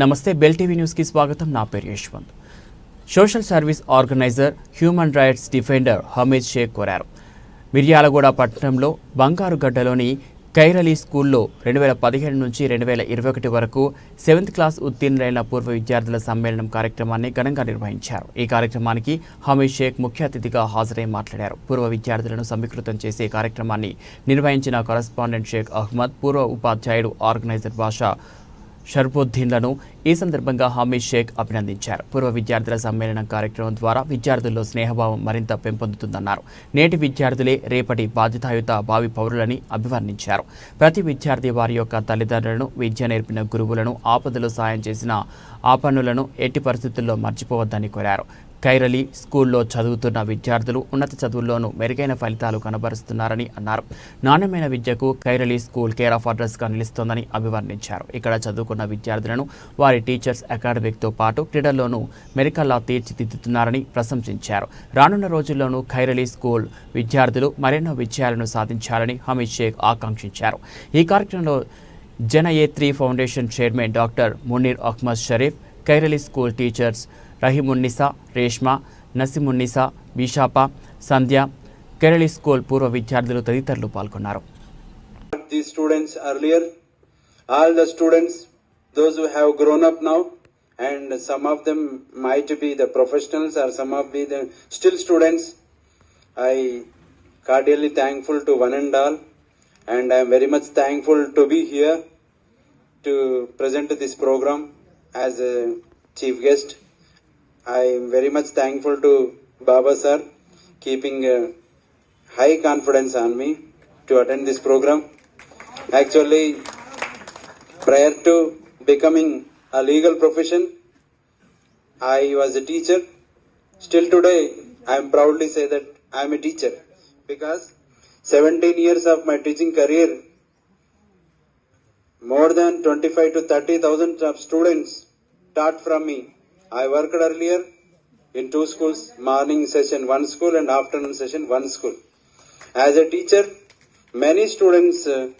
నమస్తే bell TV న్యూస్కి స్వాగతం. నా పేరు Yashwanth. Social service organizer human rights defender Hameed Sheikh కోరారు. మిర్యాలగూడ పట్టణంలో బంగారుగడ్డలోని కైరలీ స్కూల్లో రెండు వేల పదిహేడు నుంచి రెండు వేల ఇరవై ఒకటి వరకు సెవెంత్ క్లాస్ ఉత్తీర్ణులైన పూర్వ విద్యార్థుల సమ్మేళనం కార్యక్రమాన్ని ఘనంగా నిర్వహించారు. ఈ కార్యక్రమానికి హమీద్ షేక్ ముఖ్య అతిథిగా హాజరై మాట్లాడారు. పూర్వ విద్యార్థులను సమీకృతం చేసే కార్యక్రమాన్ని నిర్వహించిన కరస్పాండెంట్ షేక్ అహ్మద్ పూర్వ ఉపాధ్యాయుడు ఆర్గనైజర్ భాషా షర్ఫుద్దీన్లను ఈ సందర్భంగా హామీద్ షేక్ అభినందించారు. పూర్వ విద్యార్థుల సమ్మేళనం కార్యక్రమం ద్వారా విద్యార్థుల్లో స్నేహభావం మరింత పెంపొందుతుందన్నారు. నేటి విద్యార్థులే రేపటి బాధ్యతాయుత భావి పౌరులని అభివర్ణించారు. ప్రతి విద్యార్థి వారి యొక్క తల్లిదండ్రులను విద్య నేర్పిన గురువులను ఆపదలో సాయం చేసిన ఆపన్నులను ఎట్టి పరిస్థితుల్లో మర్చిపోవద్దని కోరారు. కైరలి స్కూల్లో చదువుతున్న విద్యార్థులు ఉన్నత చదువుల్లోనూ మెరుగైన ఫలితాలు కనబరుస్తున్నారని అన్నారు. నాణ్యమైన విద్యకు కైరలి స్కూల్ కేర్ ఆఫ్ అడ్రస్గా నిలుస్తోందని అభివర్ణించారు. ఇక్కడ చదువుకున్న విద్యార్థులను వారి టీచర్స్ అకాడమిక్తో పాటు క్రీడల్లోనూ మెరికల్లా తీర్చిదిద్దుతున్నారని ప్రశంసించారు. రానున్న రోజుల్లోనూ ఖైరలి స్కూల్ విద్యార్థులు మరెన్నో విజయాలను సాధించాలని హమీద్ షేక్ ఆకాంక్షించారు. ఈ కార్యక్రమంలో Janayetri foundation chairman doctor Munir Ahmed Sharif కైరలి school teachers రహీమున్నిసా Reshma నసీమున్నిసా బిషాపా సంధ్య కేరళి స్కూల్ పూర్వ విద్యార్థులు తదితరులు పాల్గొన్నారు these students earlier. All the students, those who have grown up now, and some of them might be the professionals or some of be the still students. I cordially thankful to one and all, and I am very much thankful to be here to present this program as a chief guest. I am very much thankful to Baba sir keeping uh, high confidence on me to attend this program. Actually, prior to becoming a legal profession, I was a teacher. Still today, I am proudly say that I am a teacher because 17 years of my teaching career, more than 25 to 30,000 of students taught from me. I worked earlier in two schools, morning session one school and afternoon session one school. As a teacher, many students uh,